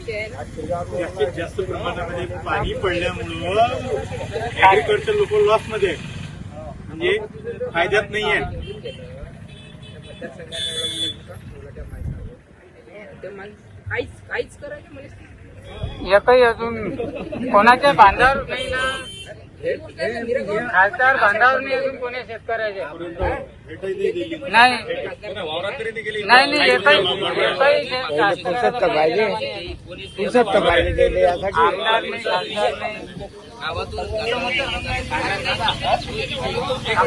जास्तीत जास्त प्रमाणामध्ये पाणी पडल्यामुळं ऍग्रिकल्चर लोक लॉसमध्ये म्हणजे फायद्यात नाही आहे काहीच काहीच करायचं म्हणजे एकही अजून कोणाच्या बांधावर नाही ना? खासदार बांधावर अजून कोणी शेतकऱ्याचे नाही. दिली नाही फुरसत तर पाहिजे. फुरसत तर पाहिजे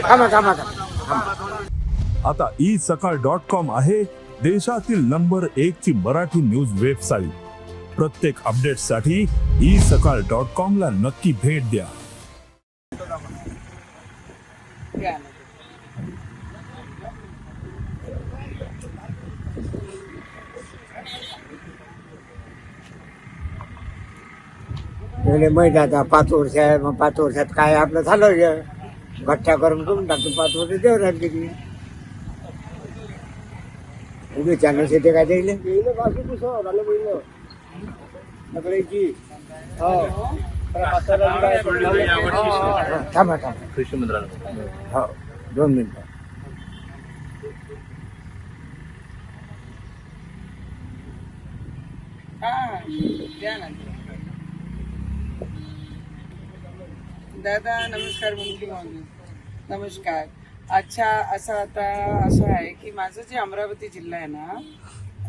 थांबा थांबा आता ई सकाळ डॉट कॉम आहे देशातील नंबर एक ची मराठी न्यूज वेबसाईट प्रत्येक अपडेटसाठी ई सकाळ डॉट कॉम ला नक्की भेट द्या. म्हणजे माहिती आता पाच वर्ष आहे मग पाच वर्षात काय आपलं झालं हे. गठ्ठा करून करून टाकतो पाच वर्ष देव राहते की. उभी चांगलं शेती काय द्यायला मंत्रालय हो दोन दादा नमस्कार नमस्कार. अच्छा असं आता असं आहे की माझं जे अमरावती जिल्हा आहे ना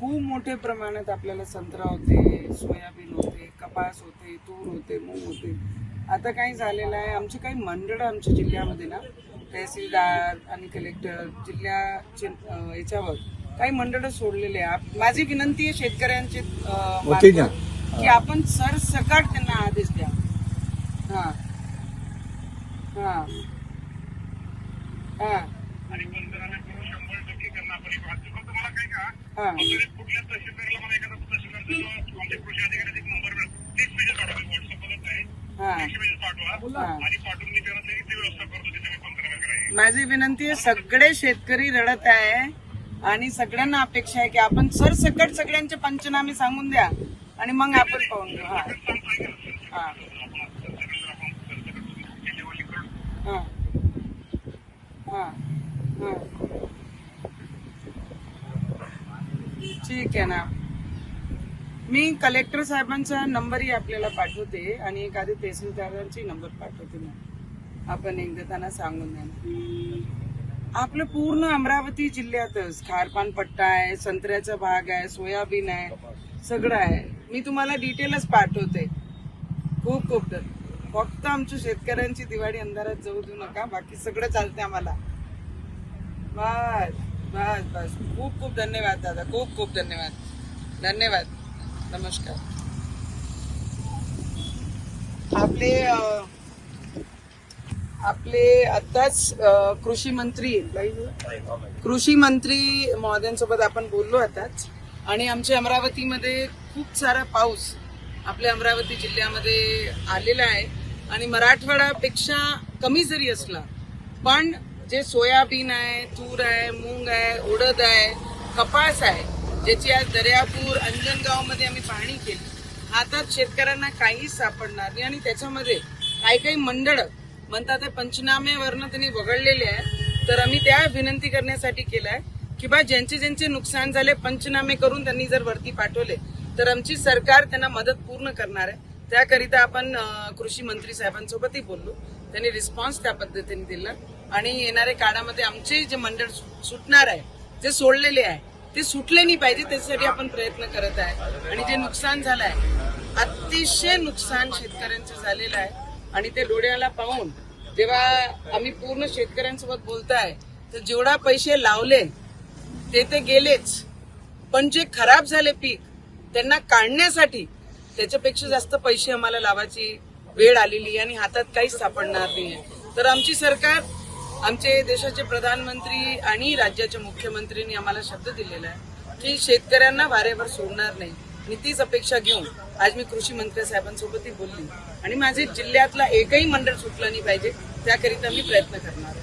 खूप मोठ्या प्रमाणात आपल्याला संत्रा होते सोयाबीन होते कपास होते तूर होते मूग होते. आता काही झालेलं आहे. आमची काही मंडळं आमच्या जिल्ह्यामध्ये ना तहसीलदार आणि कलेक्टर जिल्ह्याचे याच्यावर काही मंडळं सोडलेले आहे आप- माझी विनंती आहे शेतकऱ्यांचे की आपण सरसकट त्यांना आदेश द्या. हा. हा. हा. हा. माझी विनंती आहे सगळे शेतकरी रडत आहे आणि सगळ्यांना अपेक्षा आहे की आपण सरसकट सगळ्यांचे पंचनामे सांगून द्या आणि मग आपण पाहून घेऊ. हा. हा. हा. हा. ठीक आहे ना. मी कलेक्टर साहेबांचा नंबरही आपल्याला पाठवते आणि एखादी तहसीलदारांची नंबर पाठवते मग आपण एकदा त्यांना सांगून द्या आपलं पूर्ण अमरावती जिल्ह्यातच खारपान पट्टा आहे संत्र्याचा भाग आहे सोयाबीन आहे सगळं आहे. मी तुम्हाला डिटेलच पाठवते. खूप खूप तर. फक्त आमच्या शेतकऱ्यांची दिवाळी अंधारात जाऊ देऊ नका बाकी सगळं चालते आम्हाला. बस बस बस. खूप खूप धन्यवाद दादा. खूप खूप धन्यवाद. धन्यवाद. नमस्कार. आपले आपले आताच कृषी मंत्री कृषी मंत्री महोदयांसोबत आपण बोललो आताच. आणि आमच्या अमरावतीमध्ये खूप सारा पाऊस आपल्या अमरावती जिल्ह्यामध्ये आलेला आहे. आणि मराठवाड्यापेक्षा कमी जरी असला पण जे सोयाबीन आहे तूर आहे मूग आहे उडद आहे कपास आहे ज्याची आज दर्यापूर अंजनगावमध्ये आम्ही पाहणी केली. आता शेतकऱ्यांना काहीच सापडणार नाही आणि त्याच्यामध्ये काही काही मंडळ म्हणतात ते पंचनाम्यावरनं त्यांनी वगळलेले आहे तर आम्ही त्या विनंती करण्यासाठी केलाय की बा ज्यांचे ज्यांचे नुकसान झाले पंचनामे करून त्यांनी जर वरती पाठवले तर आमची सरकार त्यांना मदत पूर्ण करणार आहे. त्याकरिता आपण कृषी मंत्री साहेबांसोबतही बोललो. त्यांनी रिस्पॉन्स त्या पद्धतीने दिला. आणि येणाऱ्या काळामध्ये आमचे जे मंडळ सु- सुटणार आहे जे सोडलेले आहे ते सुटले नाही पाहिजे त्याच्यासाठी आपण प्रयत्न करत आहे. आणि जे नुकसान झालं आहे अतिशय नुकसान शेतकऱ्यांचं झालेलं आहे. आणि ते डोळ्याला पाहून जेव्हा आम्ही पूर्ण शेतकऱ्यांसोबत बोलताय तर जेवढा पैसे लावले ते ते गेलेच. पण जे खराब झाले पीक त्यांना काढण्यासाठी त्याच्यापेक्षा जास्त पैसे आम्हाला लावायची वेळ आलेली आहे आणि हातात काहीच सापडणार नाहीये तर आमची सरकार आमचे देशाचे प्रधानमंत्री आणि राज्याच्या मुख्यमंत्र्यांनी आम्हाला शब्द दिलेला आहे की शेतकऱ्यांना वारेवर सोडणार नाही. मी तीच अपेक्षा घेऊन आज मी कृषी मंत्री साहेबांसोबतही बोलली. आणि माझे जिल्ह्यातला एकही मंडळ सुटलं नाही पाहिजे त्याकरिता मी प्रयत्न करणार आहे.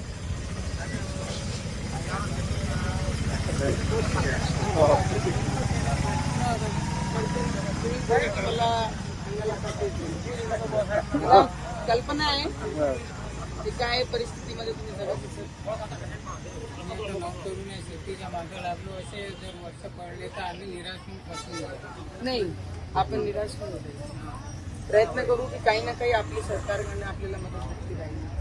मला कल्पना आहे. की काय परिस्थितीमध्ये तुम्ही जगत असाल. शेतीच्या मागे लागलो असे जर वर्ष पडले तर आम्ही निराश होऊन फसून नाही आपण निराश होऊन प्रयत्न करू की काही ना काही आपली सरकारकडनं आपल्याला मदत होती राहील.